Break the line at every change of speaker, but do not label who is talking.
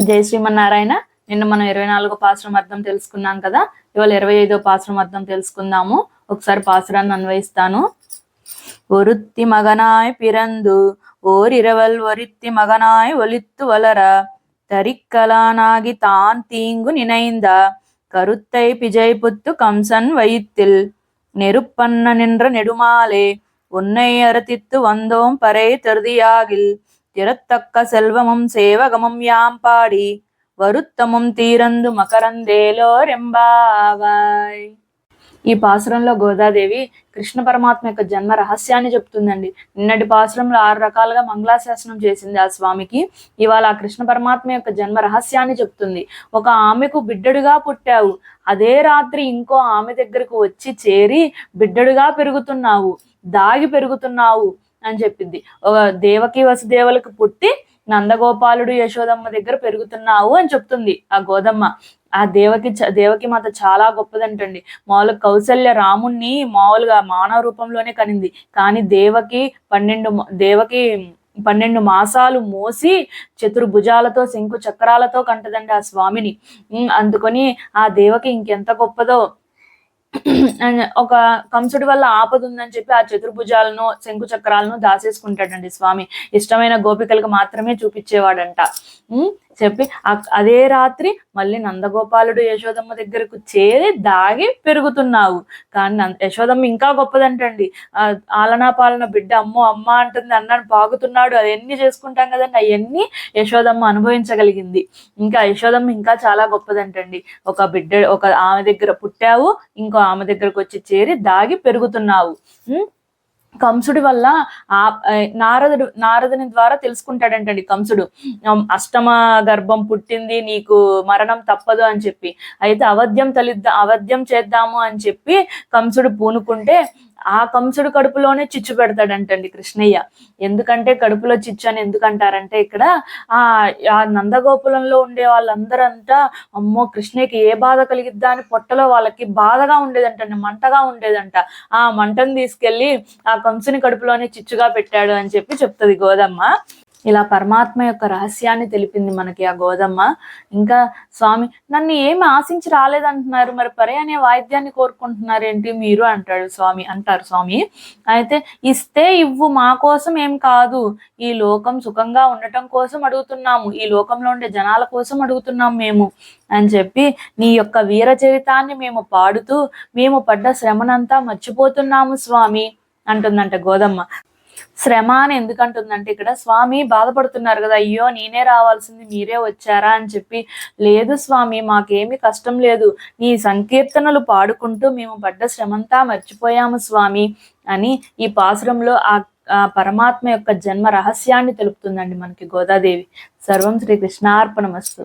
జై శ్రీమన్నారాయణ నిన్న మనం ఇరవై నాలుగో పాశ్రం అర్థం తెలుసుకున్నాం కదా ఇవాళ ఇరవై ఐదో పాశ్రం అర్థం తెలుసుకుందాము ఒకసారి పాసురాన్ని అన్వయిస్తాను ஒருத்தி மகனாய் பிறந்து ஓர் இரவல் ஒருத்தி மகனாய் ஒலித்து வளர தரிக்கலானாகி தான் தீங்கு நினைந்தா கருத்தை பிஜை புத்து கம்சன் வயித்தில் நெருப்பண்ண நின்ற நெடுமாலே உன்னை அரத்தித்து வந்தோம் பறை தருதியாகில் திறத்தக்க செல்வமும் சேவகமும் யாம் பாடி வருத்தமும் తీరందు మకరందేలో రెంబావాయ్ ఈ పాసురంలో గోదాదేవి కృష్ణ పరమాత్మ యొక్క జన్మ రహస్యాన్ని చెప్తుందండి నిన్నటి పాసురంలో ఆరు రకాలుగా మంగళాశాసనం చేసింది ఆ స్వామికి ఇవాళ ఆ కృష్ణ పరమాత్మ యొక్క జన్మ రహస్యాన్ని చెప్తుంది ఒక ఆమెకు బిడ్డడుగా పుట్టావు అదే రాత్రి ఇంకో ఆమె దగ్గరకు వచ్చి చేరి బిడ్డడుగా పెరుగుతున్నావు దాగి పెరుగుతున్నావు అని చెప్పింది. ఒక దేవకి వసుదేవులకు పుట్టి నందగోపాలుడు యశోదమ్మ దగ్గర పెరుగుతున్నావు అని చెప్తుంది ఆ గోదమ్మ. ఆ దేవకి చ- దేవకి మాత చాలా గొప్పదంటండి. మామూలుగా కౌశల్య రాముణ్ణి మామూలుగా మానవ రూపంలోనే కనింది. కానీ దేవకి పన్నెండు దేవకి పన్నెండు మాసాలు మోసి చతుర్భుజాలతో శంకు చక్రాలతో కంటదండి ఆ స్వామిని. అందుకొని ఆ దేవకి ఇంకెంత గొప్పదో ఒక కంసుడి వల్ల ఆపద ఉందని చెప్పి ఆ చతుర్భుజాలను శంకు చక్రాలను దాసేసుకుంటాడండి స్వామి. ఇష్టమైన గోపికలకు మాత్రమే చూపించేవాడంట. చెప్పి అదే రాత్రి మళ్ళీ నందగోపాలుడు యశోదమ్మ దగ్గరకు చేరి దాగి పెరుగుతున్నావు. కానీ యశోదమ్మ ఇంకా గొప్పదంటండి. ఆలనా పాలన బిడ్డ అమ్మో అమ్మ అంటుంది అన్నాడు బాగుతున్నాడు అవన్నీ చేసుకుంటాం కదండి అవన్నీ యశోదమ్మ అనుభవించగలిగింది. ఇంకా యశోదమ్మ ఇంకా చాలా గొప్పదంటండి. ఒక బిడ్డ ఒక ఆమె దగ్గర పుట్టావు ఇంకో ఆమె దగ్గరకు వచ్చి చేరి దాగి పెరుగుతున్నావు. కంసుడి వల్ల ఆ నారదుడు నారదుని ద్వారా తెలుసుకుంటాడంటండి కంసుడు. అష్టమ గర్భం పుట్టింది నీకు మరణం తప్పదు అని చెప్పి. అయితే అవధ్యం తలిద్దా అవధ్యం చేద్దాము అని చెప్పి కంసుడు పూనుకుంటే ఆ కంసుడు కడుపులోనే చిచ్చు పెడతాడంటండి కృష్ణయ్య. ఎందుకంటే కడుపులో చిచ్చు అని ఎందుకంటారంటే ఇక్కడ ఆ ఆ నందగోపులంలో ఉండే వాళ్ళందరంతా అమ్మో కృష్ణయ్యకి ఏ బాధ కలిగిద్దా అని పొట్టలో వాళ్ళకి బాధగా ఉండేదంటండి మంటగా ఉండేదంట. ఆ మంటను తీసుకెళ్ళి ఆ కంసుని కడుపులోనే చిచ్చుగా పెట్టాడు అని చెప్పి చెప్తుంది గోదమ్మ. ఇలా పరమాత్మ యొక్క రహస్యాన్ని తెలిపింది మనకి ఆ గోదమ్మ. ఇంకా స్వామి నన్ను ఏమి ఆశించి రాలేదంటున్నారు మరి పరే అనే వాయిద్యాన్ని కోరుకుంటున్నారు ఏంటి మీరు? అంటాడు స్వామి అంటారు స్వామి. అయితే ఇస్తే ఇవ్వు మా కోసం ఏం కాదు. ఈ లోకం సుఖంగా ఉండటం కోసం అడుగుతున్నాము. ఈ లోకంలో ఉండే జనాల కోసం అడుగుతున్నాం మేము అని చెప్పి నీ యొక్క వీర చరితాన్ని మేము పాడుతూ మేము పడ్డ శ్రమనంతా మర్చిపోతున్నాము స్వామి అంటుందంట గోదమ్మ. శ్రమ అని ఎందుకంటుందంటే ఇక్కడ స్వామి బాధపడుతున్నారు కదా అయ్యో నేనే రావాల్సింది మీరే వచ్చారా? అని చెప్పి లేదు స్వామి మాకేమీ కష్టం లేదు. నీ సంకీర్తనలు పాడుకుంటూ మేము పడ్డ శ్రమంతా మర్చిపోయాము స్వామి అని ఈ పాసురంలో ఆ ఆ పరమాత్మ యొక్క జన్మ రహస్యాన్ని తెలుపుతుందండి మనకి గోదాదేవి. సర్వం శ్రీ కృష్ణార్పణమస్తు.